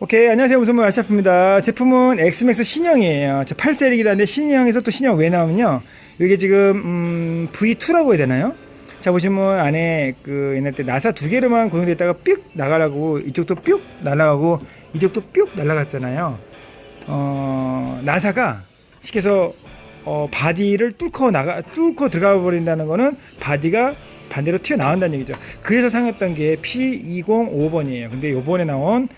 오케이 안녕하세요. 무슨물 아시아프입니다. 제품은 엑스맥스 신형이에요. 자 8세리기도 한데 신형에서 또 신형 왜 나오면요? 이게 지금 음, V2라고 해야 되나요? 자 보시면 안에 그 옛날 때 나사 두 개로만 고정돼 있다가 뿅 나가라고 이쪽도 뿅 날아가고 이쪽도 뿅 날아갔잖아요. 어 나사가 해서 어, 바디를 뚫고 나가 뚫고 들어가 버린다는 거는 바디가 반대로 튀어나온다는 얘기죠. 그래서 상했던 게 P205번이에요. 근데 요번에 나온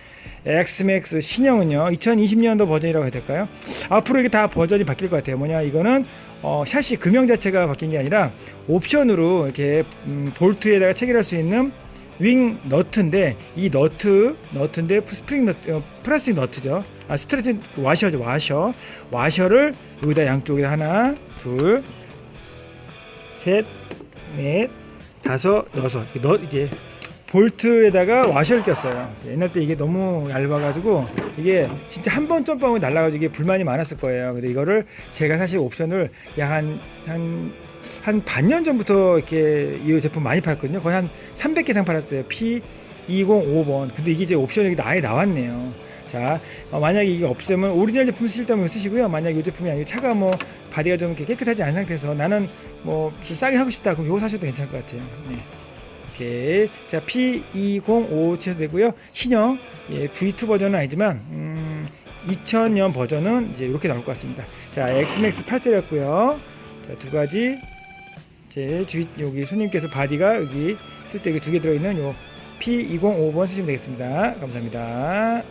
엑스맥스 신형은요 2020년도 버전이라고 해야 될까요? 앞으로 이게 다 버전이 바뀔 것 같아요. 뭐냐 이거는 어, 샤시 금형 자체가 바뀐 게 아니라 옵션으로 이렇게 음, 볼트에다가 체결할 수 있는 윙 너트인데 이 너트 너트인데 스프링 너트 어, 플라스틱 너트죠. 아 스트레치 와셔죠 와셔. 와셔를 여기다 양쪽에 하나 둘 셋 넷 다섯 여섯. 이렇게 넣 이게 볼트에다가 와셔를 꼈어요. 옛날 때 이게 너무 얇아가지고 이게 진짜 한 번 점프하고 날아가지고 이게 불만이 많았을 거예요. 근데 이거를 제가 사실 옵션을 약한한한 반년 전부터 이렇게 이 제품 많이 팔았거든요. 거의 한 300개 이상 팔았어요. P205번. 근데 이게 이제 옵션이 아예 나왔네요. 자, 어, 만약에 이게 없으면 오리지널 제품 쓰실 때면 쓰시고요. 만약에 이 제품이 아니고 차가 뭐 바디가 좀 깨끗하지 않은 상태에서 나는 뭐 좀 싸게 하고 싶다. 그럼 이거 사셔도 괜찮을 것 같아요. 네. 오케이. 자, P205 취소되고요. 신형 예, V2 버전은 아니지만 음, 2000년 버전은 이제 이렇게 나올 것 같습니다. 자, 엑스맥스 8세였고요. 자, 두 가지 제 주위 여기 손님께서 바디가 여기 쓸때두개 들어 있는 요 P205번 쓰시면 되겠습니다. 감사합니다.